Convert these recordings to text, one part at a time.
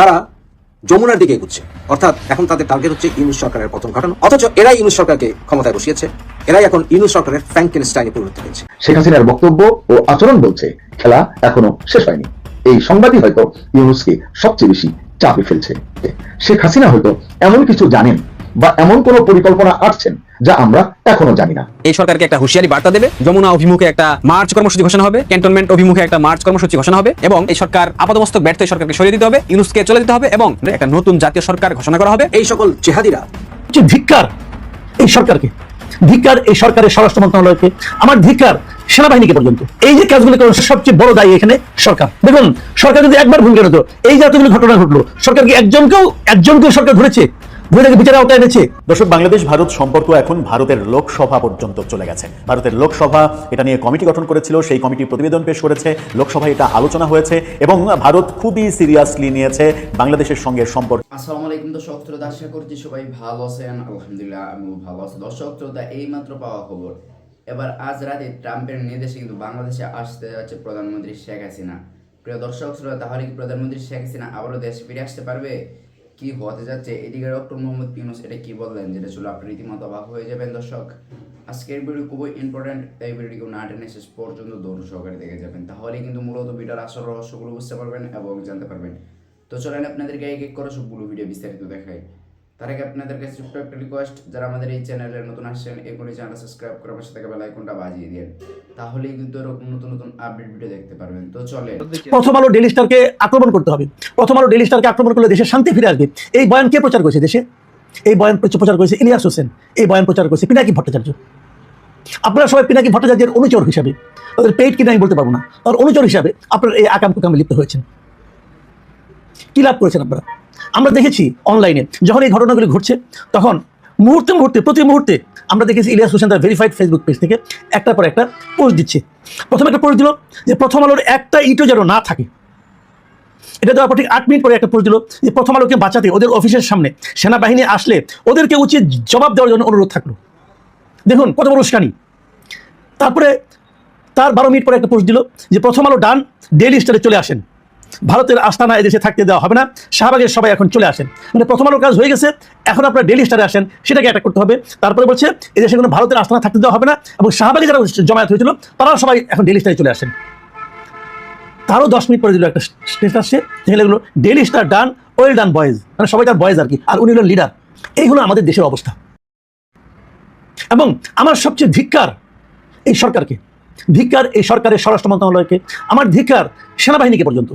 তারা যমুনার দিকে এগুচ্ছে। অর্থাৎ এখন তাদের টার্গেট হচ্ছে ইউনুস সরকারের পতন ঘটানো। অথচ এরাই ইউনুস সরকারকে ক্ষমতায় বসিয়েছে। এরাই এখন ইউনুস সরকারের ফ্র্যাঙ্কেনস্টাইনে পরিণত হয়েছে। শেখ হাসিনার বক্তব্য ও আচরণ বলছে, খেলা এখনও শেষ হয়নি। এই সংবাদই হয়তো ইউনুসকে সবচেয়ে বেশি চাপে ফেলছে। শেখ হাসিনা হয়তো এমন কিছু জানেন বা এমন কোন পরিকল্পনা আসছেন যা আমরা এখনও জানি না। এই সরকারকে একটা হুঁশিয়ারি বার্তা দেবে যমুনা অভিমুখে একটা মার্চ কর্মসূচি ঘোষণা হবে ক্যান্টনমেন্ট অভিমুখে একটা মার্চ কর্মসূচি ঘোষণা হবে এবং এই সরকার আপাতমস্তক ব্যর্থ এই সরকারকে সরিয়ে দিতে হবে ইউনুসকে চলে দিতে হবে এবং একটা নতুন জাতীয় সরকার ঘোষণা করা হবে। এই সকল জেহাদিরা। যে ধিক্কার এই সরকারকে ধিক্কার এই সরকারের স্বরাষ্ট্র মন্ত্রণালয়কে আমার ধিক্কার সেনাবাহিনীকে পর্যন্ত। এই যে কাজগুলো করেন সবচেয়ে বড় দায়ী এখানে সরকার। দেখুন সরকার যদি একবার ভূমিকা নিত এই যে এতগুলো ঘটনা ঘটলো সরকার কি একজনকেও একজনকেও সরকার ধরেছে? ধরে তাকে আওতায় এনেছে। দর্শক, বাংলাদেশ, ভারত সম্পর্ক এখন ভারতের লোকসভা পর্যন্ত চলে গেছে। ভারতের লোকসভা, এটা নিয়ে কমিটি গঠন করেছিল, সেই কমিটি প্রতিবেদন পেশ করেছে। লোকসভায় এটা আলোচনা হয়েছে এবং ভারত খুবই সিরিয়াসলি নিয়েছে বাংলাদেশের সঙ্গে সম্পর্ক। আলাইকুম দর্শক, শ্রোতা, আশা করছি সবাই ভালো আছেন। আলহামদুলিল্লাহ ভালো আছি। দর্শক, শ্রোতা পাওয়া খবর। এবার আজ রাতে ট্রাম্পের নির্দেশে কিন্তু বাংলাদেশে আসতে যাচ্ছে প্রধানমন্ত্রী শেখ হাসিনা। প্রিয় দর্শক, শ্রোতা, তাহলে কি প্রধানমন্ত্রী শেখ হাসিনা আবারও দেশে ফিরে আসতে পারবে? কি হতে যাচ্ছে? এদিকে ডক্টর মোহাম্মদ ইউনুস এটা কি বললেন? যেটা ছিল আপনি রীতিমতো অবাক হয়ে যাবেন দর্শক। আজকের ভিডিও খুবই ইম্পর্টেন্ট এই ভিডিওটি না টেনে শেষ পর্যন্ত দৌড় সহকারে দেখে যাবেন। তাহলে কিন্তু মূলত ভিডিওর আসল রহস্যগুলো বুঝতে পারবেন এবং জানতে পারবেন। তো চলেন আপনাদেরকে এক এক করে সবগুলো ভিডিও বিস্তারিত দেখাই। তার আগে আপনাদের কাছে ছোট্ট একটা রিকোয়েস্ট যারা আমাদের এই চ্যানেলে নতুন আসছেন এখনই চ্যানেলটা সাবস্ক্রাইব করে পাশে থাকা বেল আইকনটা বাজিয়ে দিন তাহলেই কিন্তু এরকম নতুন নতুন আপডেট ভিডিও দেখতে পারবেন। তো চলে প্রথম আলো ডেলি স্টারকে আক্রমণ করতে হবে। প্রথম আলো ডেলি স্টারকে আক্রমণ করলে দেশে শান্তি ফিরে আসবে। এই বয়ান কে প্রচার করেছে দেশে? এই বয়ান প্রচ- প্রচার করেছে ইলিয়াস হোসেন। এই বয়ান প্রচার করেছে পিনাকি ভট্টাচার্য। আপনারা সবাই পিনাকি ভট্টাচার্যের অনুচর হিসাবে, তাদের পেইড কিনা আমি বলতে পারব না। তার অনুচর হিসাবে আপনারা এই আকাম কুকামে লিপ্ত হয়েছেন। কি লাভ করেছেন আপনারা? আমরা দেখেছি অনলাইনে যখন এই ঘটনাগুলি ঘটছে, তখন মুহূর্তে মুহূর্তে, প্রতি মুহূর্তে আমরা দেখেছি ইলিয়াস হোসেন তার ভেরিফাইড ফেসবুক পেজ থেকে একটার পর একটা পোস্ট দিচ্ছে। প্রথমে একটা পোস্ট দিল যে প্রথম আলোর একটা ইটও যেন না থাকে। এটা দেওয়ার পর ঠিক আট মিনিট পরে একটা পোস্ট দিল যে প্রথম আলোকে বাঁচাতে ওদের অফিসের সামনে সেনাবাহিনী আসলে ওদেরকে উচিত জবাব দেওয়ার জন্য অনুরোধ থাকল। দেখুন কত বড় উস্কানি। তারপরে তার বারো মিনিট পরে একটা পোস্ট দিল যে প্রথম আলো ডান ডেইলি স্টারে চলে আসেন। ভারতের আস্তানা এদেশে থাকতে দেওয়া হবে না। শাহবাগের সবাই এখন চলে আসেন। মানে প্রথম আলোর কাজ হয়ে গেছে। এখন আপনারা ডেলি স্টারে আসেন, সেটাকে অ্যাটাক করতে হবে। তারপরে বলছে এদেশে কোনো ভারতের আস্তানা থাকতে দেওয়া হবে না এবং শাহবাগে যারা জমায়েত হয়েছিল, তারাও সবাই এখন ডেইলি স্টারে চলে আসেন। তারও দশ মিনিট পরে দিল একটা স্টেটাস আসছে, যেখানে এগুলো daily star done, well done boys. মানে সবাই তার বয়েজ আর কি, আর উনি হলেন লিডার। এই হলো আমাদের দেশের অবস্থা। এবং আমার সবচেয়ে ধিক্কার এই সরকারকে, ধিক্কার এই সরকারের স্বরাষ্ট্র মন্ত্রণালয়কে, আমার ধিক্কার সেনাবাহিনীকে পর্যন্ত।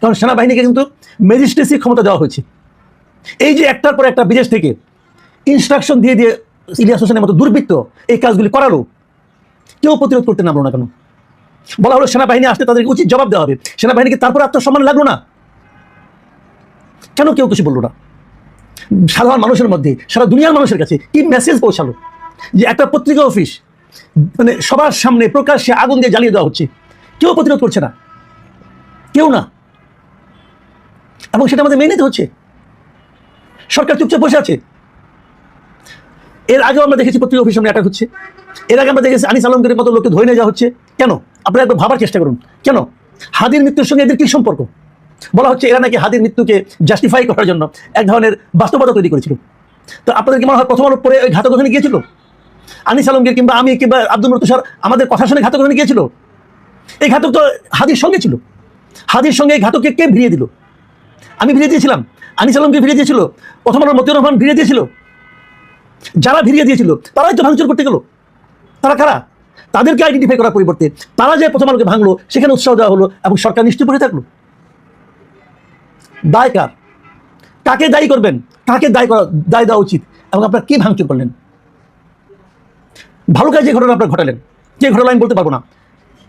কারণ সেনাবাহিনীকে কিন্তু ম্যাজিস্ট্রেসি ক্ষমতা দেওয়া হয়েছে। এই যে একটার পর একটা বিদেশ থেকে ইনস্ট্রাকশন দিয়ে দিয়ে ইলিয়াস হোসেনের মতো দুর্বৃত্ত এই কাজগুলি করালো, কেউ প্রতিরোধ করতে নামলো না কেন? বলা হলো সেনাবাহিনী আসতে তাদেরকে উচিত জবাব দেওয়া হবে। সেনাবাহিনীকে তারপরে আত্মসম্মান লাগল না? কেন কেউ কিছু বলল না? সাধারণ মানুষের মধ্যে, সারা দুনিয়ার মানুষের কাছে কি মেসেজ পৌঁছালো? যে একটা পত্রিকা অফিস মানে সবার সামনে প্রকাশ্যে আগুন দিয়ে জ্বালিয়ে দেওয়া হচ্ছে, কেউ প্রতিরোধ করছে না। কেউ না। এবং সেটা আমাদের মেনে নিতে হচ্ছে। সরকার চুপচাপ বসে আছে। এর আগেও আমরা দেখেছি পত্রিকা অফিস সামনে অ্যাটাক হচ্ছে। এর আগে আমরা দেখেছি আনিস আলমগীরের মতো লোককে ধরে নিয়ে যাওয়া হচ্ছে। কেন? আপনারা একবার ভাবার চেষ্টা করুন। কেন? হাদির মৃত্যুর সঙ্গে এদের কি সম্পর্ক? বলা হচ্ছে এরা নাকি হাদির মৃত্যুকে জাস্টিফাই করার জন্য এক ধরনের বাস্তবতা তৈরি করেছিল। তো আপনাদের কি মনে হয় প্রথম আলোর পরে ওই ঘাতক ওখানে গিয়েছিল? আনিস আলমগীর কিংবা আমি কিংবা আব্দুল মতুসার আমাদের কথা শুনে ঘাতক ওখানে গিয়েছিল? এই ঘাতক তো হাদির সঙ্গে ছিল। হাদির সঙ্গে এই ঘাতককে কে ভিড়িয়ে দিল? আমি ভিড়িয়ে দিয়েছিলাম। আনিস আলমকে ভিড়িয়ে দিয়েছিল। প্রথম আলোর মতিউর রহমান ভিড়িয়ে দিয়েছিল। যারা ভিড়িয়ে দিয়েছিল, তারাই তো ভাঙচুর করতে গেল। তারা কারা? তাদেরকে আইডেন্টিফাই করার পরিবর্তে তারা যে প্রথম আলোকে ভাঙলো, সেখানে উৎসাহ দেওয়া হলো এবং সরকার নিশ্চয় পড়ে থাকল। দায় কার? কাকে দায়ী করবেন? কাকে দায় করা দায় দেওয়া উচিত? এবং আপনার কি ভাঙচুর করলেন? ভালো কাজ যে ঘটনা আপনার ঘটালেন, যে ঘটনা আমি বলতে পারব না।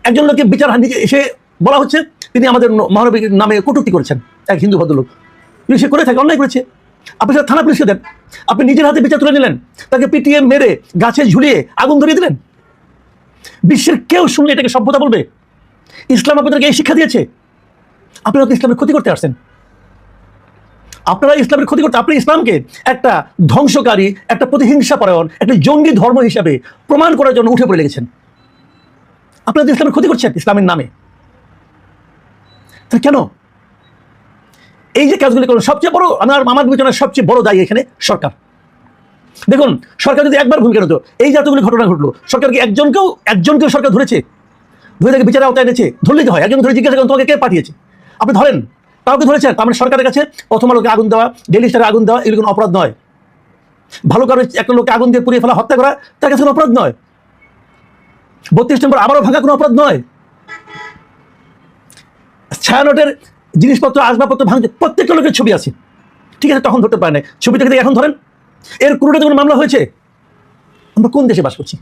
একজন লোককে বিচার নিজে এসে বলা হচ্ছে, তিনি আমাদের মহানবীর নামে কটূক্তি করেছেন। এক হিন্দু ভদ্রলোক। সে করে থাকে, অন্যায় করেছে। আপনি সেটা থানা পুলিশকে দেন। আপনি নিজের হাতে বিচার তুলে নিলেন। তাকে পিটিয়ে মেরে গাছে ঝুলিয়ে আগুন ধরিয়ে দিলেন। বিশ্বের কেউ শুনলে এটাকে সভ্যতা বলবে। ইসলাম আপনাদেরকে এই শিক্ষা দিয়েছে। আপনারা তো ইসলামের ক্ষতি করতে আসছেন। আপনারা ইসলামের ক্ষতি করতে আপনি ইসলামকে একটা ধ্বংসকারী, একটা প্রতিহিংসা পরায়ণ একটা জঙ্গি ধর্ম হিসাবে প্রমাণ করার জন্য উঠে পড়ে লেগেছেন। আপনারা তো ইসলামের ক্ষতি করছেন ইসলামের নামে। তা কেন? এই যে কাজগুলি করল সবচেয়ে বড় আমার আমার বিবেচনায় সবচেয়ে বড় দায়ী এখানে সরকার। দেখুন, সরকার যদি একবার ভূমিকা নিত এই যে এতগুলি ঘটনা ঘটলো সরকার কি একজনকেও একজনকেও সরকার ধরেছে, ধরে তাকে বিচারের আওতায় এনেছে, ধরলেই তো হয়, একজন ধরে জিজ্ঞাসা করেন তোমাকে কে পাঠিয়েছে? আপনি ধরেন, কাউকে ধরেছেন, তার মানে সরকারের কাছে প্রথম আলোকে আগুন দেওয়া ডেলি স্টারে আগুন দেওয়া, এগুলো কোনো অপরাধ নয়। ভালো কারও একটা লোককে আগুন দিয়ে পুড়িয়ে ফেলা, হত্যা করা, তার কাছে কোনো অপরাধ নয়। বত্রিশ নম্বর, আবারও ভাঙা কোনো অপরাধ নয়। ছায়ানটের জিনিসপত্র, আসবাবপত্র ভাঙতে প্রত্যেকটা লোকের ছবি আছে। ঠিক আছে, তখন ধরতে পারে না ছবিটা দেখে এখন ধরেন, এর কোনোটাতে কোনো মামলা হয়েছে? আমরা কোন দেশে বাস করছি?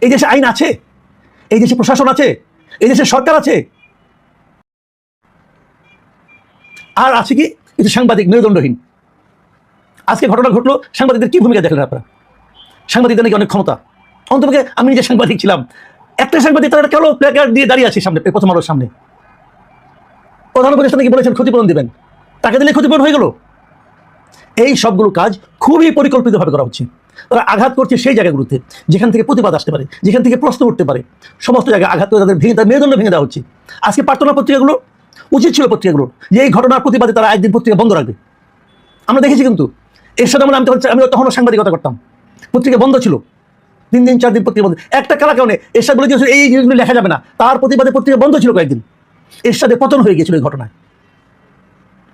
এই দেশে আইন আছে? এই দেশে প্রশাসন আছে? এই দেশে সরকার আছে? আর আছে কি? কিছু সাংবাদিক মেরুদণ্ডহীন। আজকে ঘটনা ঘটলো, সাংবাদিকদের কি ভূমিকা দেখলেন আপনারা? সাংবাদিকদের নাকি অনেক ক্ষমতা। অন্তপক্ষে আমি নিজে সাংবাদিক ছিলাম। একটা সাংবাদিক তারা কালো প্ল্যাকার্ড দিয়ে দাঁড়িয়ে আছে সামনে প্রথম আলোর সামনে। প্রধান উপদেষ্টা নাকি বলেছেন? ক্ষতিপূরণ দেবেন। টাকা দিলে ক্ষতিপূরণ হয়ে গেল। এই সবগুলো কাজ খুবই পরিকল্পিতভাবে করা হচ্ছে। তারা আঘাত করছে সেই জায়গাগুলোতে, যেখান থেকে প্রতিবাদ আসতে পারে, যেখান থেকে প্রশ্ন উঠতে পারে। সমস্ত জায়গায় আঘাত করে তাদের ভেঙে তাদের মেরুদণ্ড ভেঙে দেওয়া হচ্ছে। আজকে প্রার্থনা পত্রিকাগুলো, উচিত ছিল পত্রিকাগুলো, যে এই ঘটনার প্রতিবাদে তারা একদিন পত্রিকা বন্ধ রাখবে। আমরা দেখেছি কিন্তু, এর সাথে আমরা আমি তখন আমি তখনও সাংবাদিকতা করতাম। পত্রিকা বন্ধ ছিল। তিন দিন, চার দিন পত্রিকা বন্ধ। একটা কালা কারণে এর সাথে বলে এই জিনিসগুলো লেখা যাবে না। তার প্রতিবাদে পত্রিকা বন্ধ ছিল কয়েকদিন। এর সাথে পতন হয়ে গিয়েছিল এই ঘটনায়।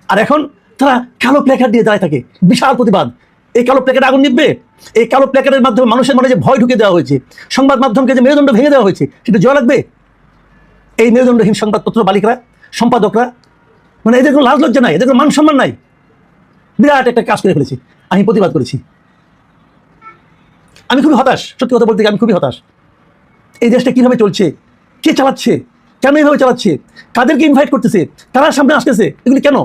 আর এখন তারা কালো প্ল্যাকার্ড দিয়ে দাঁড়ায় থাকে। বিশাল প্রতিবাদ। এই কালো প্ল্যাকার্ড আগুন নিববে এই কালো প্ল্যাকার্ডের মাধ্যমে মানুষের মনে যে ভয় ঢুকে দেওয়া হয়েছে, সংবাদ মাধ্যমকে যে মেরুদণ্ড ভেঙে দেওয়া হয়েছে, সেটা জয় লাগবে? এই মেরুদণ্ডহীন সংবাদপত্র বালিকারা, সম্পাদকরা মানে এদের কোনো লাজ লজ্জা নাই, এদের কোনো মান সম্মান নাই। বিরাট একটা কাজ করে ফেলেছি। আমি প্রতিবাদ করেছি। আমি খুবই হতাশ। সত্যি কথা বলতে গিয়ে আমি খুবই হতাশ। এই দেশটা কীভাবে চলছে? কে চালাচ্ছে? কেন এইভাবে চালাচ্ছে? কাদেরকে ইনভাইট করতেছে? কারা সামনে আসতেছে? এগুলি কেন?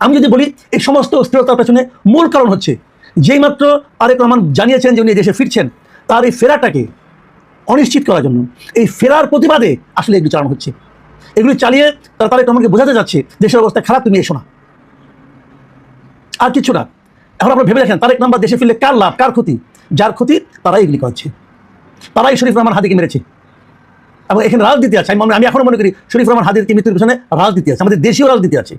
আমি যদি বলি, এই সমস্ত স্থিরতার পেছনে মূল কারণ হচ্ছে যেই মাত্র আরেক রহমান জানিয়েছেন যে উনি দেশে ফিরছেন, তার এই ফেরাটাকে অনিশ্চিত করার জন্য। এই ফেরার প্রতিবাদে আসলে এগুলি চালানো হচ্ছে। এগুলি চালিয়ে তারা তারেক রহমানকে বোঝাতে যাচ্ছে, দেশের অবস্থা খারাপ, তুমি এসো না। আর কিছু না। এখন আপনারা ভেবে দেখেন, তারেক নাম্বার দেশে ফিরলে কার লাভ, কার ক্ষতি? যার ক্ষতি? তারাই এগুলি করছে। তারাই শরীফ রহমান হাদিকে মেরেছে। এবং এখানে রাজনীতি আছে। আমি আমি এখনও মনে করি শরীফ রহমান হাদির মৃত্যুর পিছনে রাজনীতি আছে। আমাদের দেশীয় রাজনীতি আছে।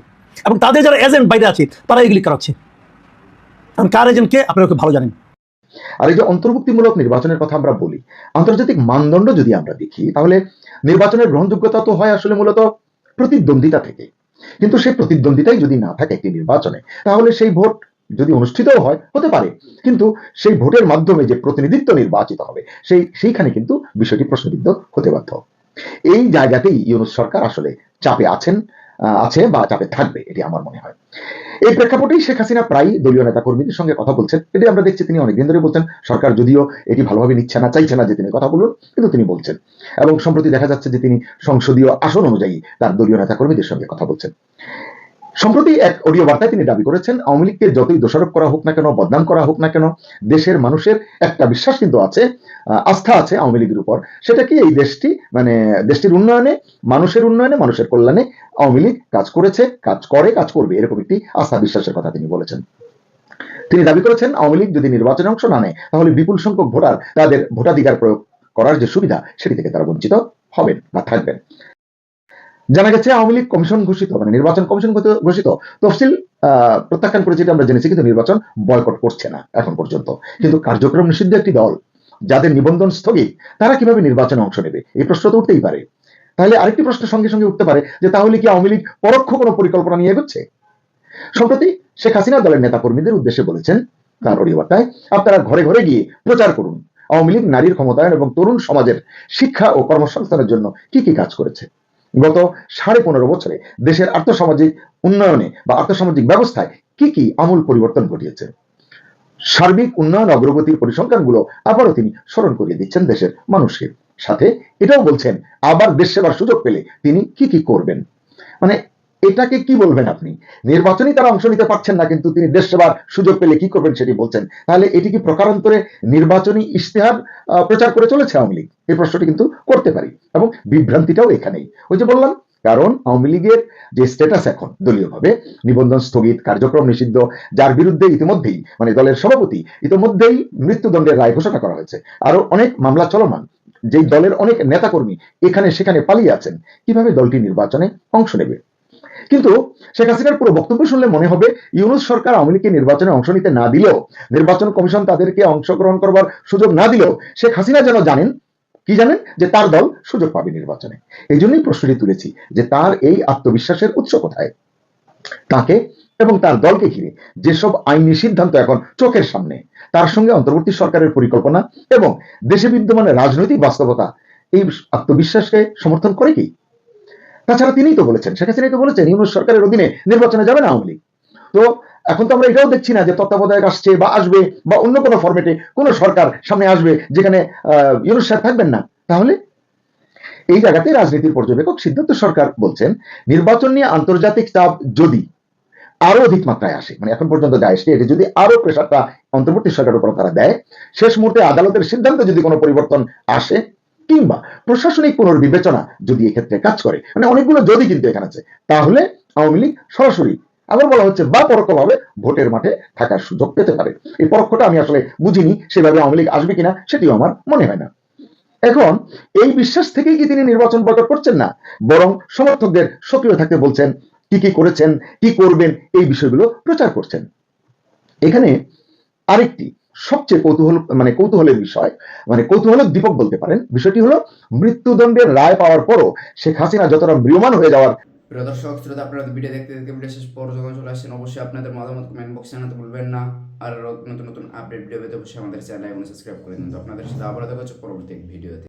এবং তাদের যারা এজেন্ট বাইরে আছে তারা এগুলি করাচ্ছে। কারণ কার এজেন্টকে আপনারা ভালো জানেন। আর এই যে অন্তর্ভুক্তিমূলক নির্বাচনের কথা আমরা বলি, আন্তর্জাতিক মানদণ্ড যদি আমরা দেখি, তাহলে নির্বাচনের গ্রহণযোগ্যতা তো হয় আসলে মূলত প্রতিদ্বন্দ্বিতা থেকে। কিন্তু সেই প্রতিদ্বন্দ্বিতাই যদি না থাকে একটি নির্বাচনে, তাহলে সেই ভোট যদি অনুষ্ঠিতও হয়, হতে পারে। কিন্তু সেই ভোটের মাধ্যমে যে প্রতিনিধিত্ব নির্বাচিত হবে, সেই, সেইখানে কিন্তু বিষয়টি প্রশ্নবিদ্ধ হতে বাধ্য। এই জায়গাতেই ইউনুস সরকার আসলে চাপে আছেন আছে বা চাপে থাকবে, এটি আমার মনে হয়। এই প্রেক্ষাপটেই শেখ হাসিনা প্রায় দলীয় নেতা কর্মীদের সঙ্গে কথা বলছেন। এটি আমরা দেখছি, তিনি অনেকদিন ধরে বলছেন, সরকার যদিও এটি ভালোভাবে নিচ্ছে না, চাইছে না যে তিনি কথা বলুন, কিন্তু তিনি বলছেন। এবং সম্প্রতি দেখা যাচ্ছে যে তিনি সংসদীয় আসন অনুযায়ী তার দলীয় নেতা কর্মীদের সঙ্গে কথা বলছেন। সম্প্রতি এক অডিও বার্তায় তিনি দাবি করেছেন, আওয়ামী লীগকে যতই দোষারোপ করা হোক না কেন, বদনাম করা হোক না কেন, দেশের মানুষের একটা বিশ্বাস কিন্তু আছে আস্থা আছে আওয়ামী লীগের উপর। সেটা কি এই দেশটি মানে দেশটির উন্নয়নে, মানুষের উন্নয়নে, মানুষের কল্যাণে আওয়ামী লীগ কাজ করেছে, কাজ করে, কাজ করবে? এরকম একটি আস্থা বিশ্বাসের কথা তিনি বলেছেন। তিনি দাবি করেছেন, আওয়ামী লীগ যদি নির্বাচনে অংশ না নেয়, তাহলে বিপুল সংখ্যক ভোটার তাদের ভোটাধিকার প্রয়োগ করার যে সুবিধা, সেটি থেকে তারা বঞ্চিত হবেন বা থাকবেন। জানা গেছে আওয়ামী লীগ কমিশন ঘোষিত মানে নির্বাচন কমিশন ঘোষিত- তফসিল প্রত্যাখ্যান করেছে আমরা জেনেছি, কিন্তু নির্বাচন বয়কট করছে না এখন পর্যন্ত। কিন্তু কার্যক্রম নিষিদ্ধ একটি দল, যাদের নিবন্ধন স্থগিত, তারা কীভাবে নির্বাচনে অংশ নেবে? এই প্রশ্ন তো উঠতেই পারে। তাহলে আরেকটি প্রশ্ন সঙ্গে সঙ্গে উঠতে পারে, যে তাহলে কি আওয়ামী লীগ পরোক্ষ কোনো পরিকল্পনা নিয়ে এগোচ্ছে? সম্প্রতি শেখ হাসিনা দলের নেতা কর্মীদের উদ্দেশ্যে বলেছেন, তার অডিও বার্তায় আপনারা ঘরে ঘরে গিয়ে প্রচার করুন, আওয়ামী লীগ নারীর ক্ষমতায়ন এবং তরুণ সমাজের শিক্ষা ও কর্মসংস্থানের জন্য কি কি কাজ করেছে। গত সাড়ে পনেরো বছরে দেশের আর্থসামাজিক উন্নয়নে বা আর্থসামাজিক ব্যবস্থায় কি কি আমূল পরিবর্তন ঘটিয়েছে? সার্বিক উন্নয়ন অগ্রগতির পরিসংখ্যানগুলো আবারও তিনি স্মরণ করিয়ে দিচ্ছেন দেশের মানুষকে। সাথে এটাও বলছেন, আবার দেশ সেবার সুযোগ পেলে তিনি কি কি করবেন? মানে এটাকে কি বলবেন আপনি? নির্বাচনী তারা অংশ নিতে পারছেন না, কিন্তু তিনি দেশ সেবার সুযোগ পেলে কি করবেন সেটি বলছেন। তাহলে এটি কি প্রকারান্তরে নির্বাচনী ইশতেহার প্রচার করে চলেছে আওয়ামী লীগ? এই প্রশ্নটি কিন্তু করতে পারি এবং বিভ্রান্তিটাও এখানেই। ওই যে বললাম, কারণ আওয়ামী লীগের যে স্ট্যাটাস এখন দলীয়ভাবে, নিবন্ধন স্থগিত, কার্যক্রম নিষিদ্ধ, যার বিরুদ্ধে ইতিমধ্যেই মানে দলের সভাপতি, ইতিমধ্যেই মৃত্যুদণ্ডের রায় ঘোষণা করা হয়েছে। আরও অনেক মামলা চলমান, যেই দলের অনেক নেতাকর্মী এখানে সেখানে পালিয়ে আছেন। কীভাবে দলটি নির্বাচনে অংশ নেবে? কিন্তু শেখ হাসিনার পুরো বক্তব্য শুনলে মনে হবে ইউনুস সরকার আওয়ামী লীগকে নির্বাচনে অংশ নিতে না দিলেও, নির্বাচন কমিশন তাদেরকে অংশগ্রহণ করবার সুযোগ না দিলেও শেখ হাসিনা যেন জানেন, কি জানেন? যে তার দল সুযোগ পাবে নির্বাচনে। এই জন্যই প্রশ্নটি তুলেছি যে তার এই আত্মবিশ্বাসের উৎস কোথায়? তাকে এবং তার দলকে ঘিরে যেসব আইনি সিদ্ধান্ত এখন চোখের সামনে, তার সঙ্গে অন্তর্বর্তী সরকারের পরিকল্পনা এবং দেশে বিদ্যমান রাজনৈতিক বাস্তবতা, এই আত্মবিশ্বাসকে সমর্থন করে কি? তাছাড়া তিনিই তো বলেছেন, শেখ হাসিনাই তো বলেছেন, ইউনুস সরকারের অধীনে নির্বাচনে যাবে না আওয়ামী তো এখন তো আমরা এটাও দেখছি না যে তত্ত্বাবধায়ক আসছে বা আসবে বা অন্য কোনো ফরম্যাটে কোনো সরকার সামনে আসবে যেখানে ইউনুস সাহেব থাকবেন না। তাহলে এই জায়গাতে রাজনীতির পর্যবেক্ষক সিদ্ধান্ত সরকার বলছেন, নির্বাচন নিয়ে আন্তর্জাতিক চাপ যদি আরও অধিক মাত্রায় আসে মানে এখন পর্যন্ত যা এসছে, এটি যদি আরও প্রেশারটা অন্তর্বর্তী সরকারের উপর তারা দেয়, শেষ মুহূর্তে আদালতের সিদ্ধান্তে যদি কোনো পরিবর্তন আসে কিংবা প্রশাসনিক পুনর্বিবেচনা যদি এক্ষেত্রে কাজ করে মানে অনেকগুলো যদি কিন্তু এখানে আছে, তাহলে আওয়ামী লীগ সরাসরি আবার বলা হচ্ছে বা পরোক্ষভাবে ভোটের মাঠে থাকার সুযোগ পেতে পারে। এই পরোক্ষটা আমি আসলে বুঝিনি সেভাবে আওয়ামী লীগ আসবে কিনা সেটিও আমার মনে হয় না। এখন এই বিশ্বাস থেকেই কি তিনি নির্বাচন বয়কট করছেন না? বরং সমর্থকদের সক্রিয় থাকতে বলছেন, কি কি করেছেন, কি করবেন, এই বিষয়গুলো প্রচার করছেন। এখানে আরেকটি সবচেয়ে কৌতূহল মানে কৌতূহলের বিষয় মানে কৌতূহলের দীপক বলতে পারেন। বিষয়টি হলো, মৃত্যুদণ্ডের রায় পাওয়ার পরও শেখ হাসিনা যতটা ম্রিয়মান হয়ে যাওয়ার প্রিয় দর্শক, শ্রোতা, আপনারা ভিডিও দেখতে দেখতে ভিডিও শেষ পর্যন্ত চলে আসছেন। অবশ্যই আপনাদের মতামত কমেন্ট বক্সে জানাতে ভুলবেন না। আর নতুন নতুন আপডেট ভিডিও পেতে অবশ্যই আমাদের চ্যানেল এবং সাবস্ক্রাইব করে দিন। তো আপনাদের সাথে আবার দেখা হচ্ছে পরবর্তী ভিডিওতে